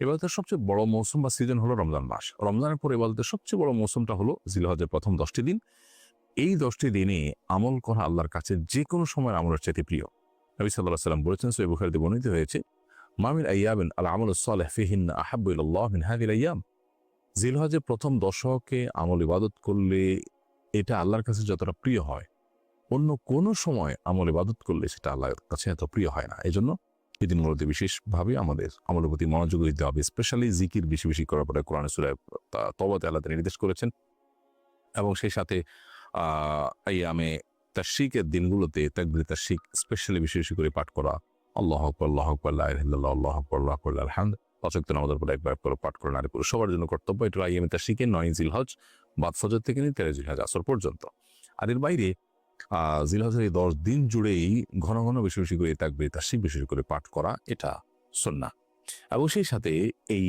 এবাদতের সবচেয়ে বড় মৌসুম বা সিজন হলো রমজান মাস। রমজানের পর এবাদতের সবচেয়ে বড় মৌসুমটা হলো জিলহজের প্রথম দশটি দিন। এই দশটি দিনে আমল করা আল্লাহর কাছে যে কোনো সময় আমলের চাইতে প্রিয়। নবী সাল্লাহ সাল্লাম বলেছেন সই বুখারিতে বর্ণিত হয়েছে মামিন আয়াবিন আল আমল সালেহ ফিহিন আহাবুল্লাহ মিন আয়াম জিলহজের প্রথম দশকে আমল ইবাদত করলে এটা আল্লাহর কাছে যতটা প্রিয় হয়, অন্য কোনো সময় আমল ইবাদত করলে সেটা আল্লাহর কাছে এত প্রিয় হয় না। এই জন্য এই বিশেষভাবে আমাদের আমলের প্রতি মনোযোগ দিতে হবে স্পেশালি জিকির বেশি বেশি করার পরে কোরআন সুরায় তবাতে আল্লাহ নির্দেশ করেছেন। এবং সেই সাথে এই আমি তার শিখের দিনগুলোতে তাকবির তার শিখ স্পেশালি বেশি বেশি করে পাঠ করা। আল্লাহ আল্লাহ আল্লাহ আল্লাহ আল্লাহ আলহামদ অচক্ত আমাদের পরে একবার করে পাঠ করে নারী পুরুষ সবার জন্য কর্তব্য এটা আইএম তার শিখে নয় জিল হজ বাদ ফজর থেকে নিয়ে তেরো জিলহজ আসর পর্যন্ত। আর এর বাইরে জিলহজের দশ দিন জুড়েই ঘন ঘন বেশি বেশি করে তাকবির তার শিখ বেশি করে পাঠ করা এটা সন্না এবং সেই সাথে এই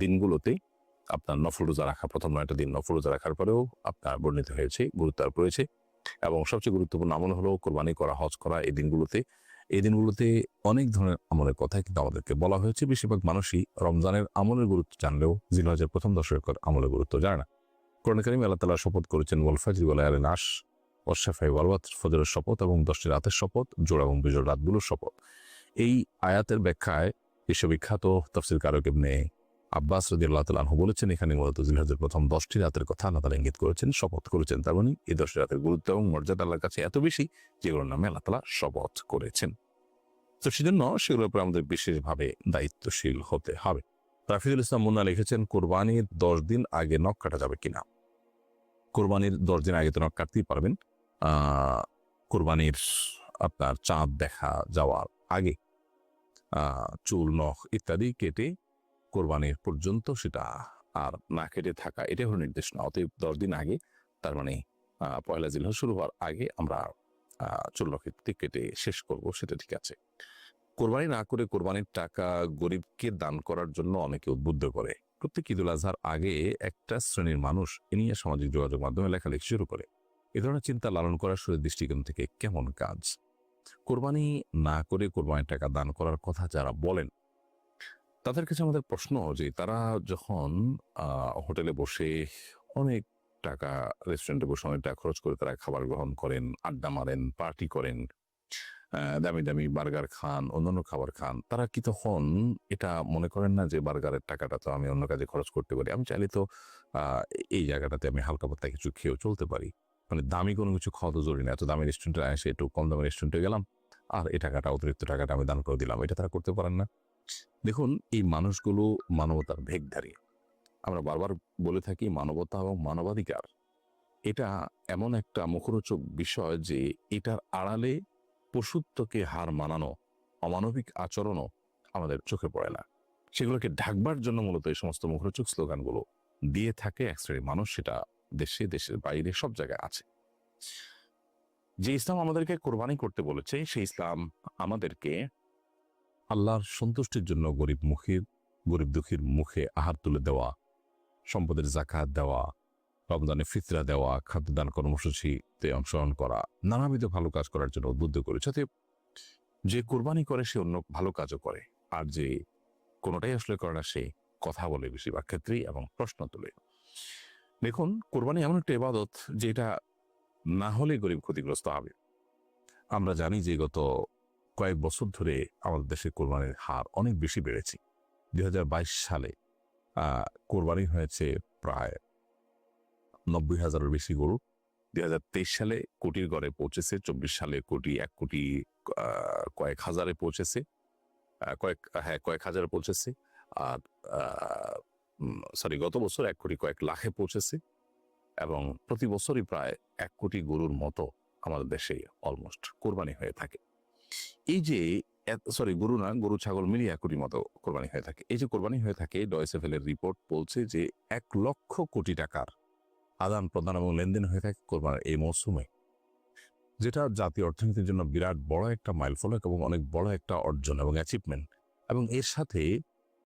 দিনগুলোতে আপনার নফল রোজা রাখা, প্রথম নয়টা দিন নফল রোজা রাখার পরেও আপনার বর্ণিত হয়েছে, গুরুত্ব আরোপ রয়েছে। এবং সবচেয়ে গুরুত্বপূর্ণ আমল হলো কোরবানি করা, হজ করা এই দিনগুলোতে। এই দিনগুলোতে অনেক ধরনের আমলের কথা কিন্তু আমাদেরকে বলা হয়েছে। বেশিরভাগ মানুষই রমজানের আমলের গুরুত্ব জানলেও জিলহজের প্রথম দশকের আমলের গুরুত্ব জানে না। কোরআন করিম আল্লাহ তালা শপথ করেছেন ওয়ালফাজি ওয়ালায়াল নাস ওয়াশাফাই ওয়ালওয়াত, ফজরের শপথ এবং দশটি রাতের শপথ, জোড়া এবং বিজোড় রাতগুলোর শপথ। এই আয়াতের ব্যাখ্যায় বিশ্ববিখ্যাত তফসিল কারক এমনি আব্বাস রদি আল্লাহ তালু বলেছেন, এখানে মূলত জিলহজের প্রথম দশটি রাতের কথা আল্লাহ তালা ইঙ্গিত করেছেন, শপথ করেছেন। তার মানে এই দশটি রাতের গুরুত্ব এবং মর্যাদা আল্লাহর কাছে এত বেশি যেগুলোর নামে আল্লাহ তালা শপথ করেছেন। তো সেজন্য সেগুলোর উপর আমাদের বিশেষভাবে দায়িত্বশীল হতে হবে। রাফিদুল ইসলাম মুন্না লিখেছেন, কোরবানির দশ দিন আগে নখ কাটা যাবে কিনা? কোরবানির দশ দিন আগে তো নখ কাটতেই পারবেন। কোরবানির আপনার চাঁদ দেখা যাওয়ার আগে চুল, নখ ইত্যাদি কেটে কোরবানির পর্যন্ত সেটা আর না কেটে থাকা এটা হলো নির্দেশ না। অতএব দশ দিন আগে, তার মানে পয়লা জিল শুরু হওয়ার আগে আমরা চুল, নখ কেটে শেষ করব, সেটা ঠিক আছে। কোরবানি না করে কোরবানির টাকা গরিবকে দান করার জন্য অনেকে উদ্বুদ্ধ করে। প্রত্যেক ঈদুল আজহার আগে একটা শ্রেণির মানুষ এ নিয়ে সামাজিক যোগাযোগ মাধ্যমে লেখালেখি শুরু করে। এ ধরনের চিন্তা লালন করার সুরের দৃষ্টিকোণ থেকে কেমন কাজ? কোরবানি না করে কোরবানির টাকা দান করার কথা যারা বলেন, তাদের কাছে আমাদের প্রশ্ন যে তারা যখন হোটেলে বসে অনেক টাকা, রেস্টুরেন্টে বসে অনেক টাকা খরচ করে তারা খাবার গ্রহণ করেন, আড্ডা মারেন, পার্টি করেন দামি দামি বার্গার খান, অন্যান্য খাবার খান, তারা কি তখন এটা মনে করেন না যে বার্গারের টাকাটা তো আমি অন্য কাজে খরচ করতে পারি? আমি চাইলে তো এই জায়গাটাতে আমি হালকা পাতলা কিছু খেয়েও চলতে পারি। মানে দামি কোনো কিছু খাওয়া তো জরুরি না। এত দামি রেস্টুরেন্টে এসে একটু কম দামি রেস্টুরেন্টে গেলাম, আর এই টাকাটা, অতিরিক্ত টাকাটা আমি দান করে দিলাম। এটা তারা করতে পারেন না। দেখুন, এই মানুষগুলো মানবতার ভেগধারী আমরা বারবার বলে থাকি, মানবতা এবং মানবাধিকার। এটা এমন একটা মুখরোচক বিষয় যে, এটার আড়ালে পশুত্বকে হার মানানো, অমানবিক আচরণও আমাদের চোখে পড়ে না। সেগুলোকে ঢাকবার জন্য মূলত এই সমস্ত মুখরোচক স্লোগানগুলো দিয়ে থাকে এক শ্রেণির মানুষ। সেটা দেশে, দেশের বাইরে সব জায়গায় আছে। যে ইসলাম আমাদেরকে কোরবানি করতে বলেছে, সেই ইসলাম আমাদেরকে আল্লাহর সন্তুষ্টির জন্য গরিব মুখের, গরিব দুঃখীর মুখে আহার তুলে দেওয়া, সম্পদের জাকাত দেওয়া, রমজানে ফিতরা দেওয়া, খাদ্যদান কর্মসূচিতে অংশগ্রহণ করা, নানাবিধ ভালো কাজ করার জন্য উদ্বুদ্ধ করে যাতে যে কোরবানি করে, সে অন্য ভালো কাজও করে। আর যে কোনোটাই আসলে করে না, সে কথা বলে বেশিরভাগ ক্ষেত্রেই এবং প্রশ্ন তোলে। দেখুন, কোরবানি এমন একটা ইবাদত যেটা না হলে গরিব ক্ষতিগ্রস্ত হবে। আমরা জানি যে গত কয়েক বছর ধরে আমাদের দেশে কোরবানির হার অনেক বেশি বেড়েছে। দু হাজার বাইশ সালে কোরবানি হয়েছে প্রায় নব্বই হাজারের বেশি গরু। দুই হাজার তেইশ সালে কোটির গড়ে পৌঁছেছে, চব্বিশ সালে কোটি এক কোটি কয়েক হাজারে পৌঁছেছে। কয়েক হ্যাঁ কয়েক হাজারে পৌঁছেছে। আর সরি গত বছর এক কোটি কয়েক লাখে পৌঁছেছে এবং প্রতি বছরই প্রায় এক কোটি গরুর মতো আমাদের দেশে অলমোস্ট কোরবানি হয়ে থাকে। এই যে সরি গরু না, গরু, ছাগল মিলিয়ে এক কোটির মতো কোরবানি হয়ে থাকে। এই যে কোরবানি হয়ে থাকে ডয়েসেফেল এর রিপোর্ট বলছে যে এক লক্ষ কোটি টাকার আদান প্রদান এবং লেনদেন হয়ে থাকে কোরবানির এই মৌসুমে, যেটা জাতীয় অর্থনীতির জন্য বিরাট বড় একটা মাইলফলক এবং অনেক বড় একটা অর্জন এবং অ্যাচিভমেন্ট এবং এর সাথে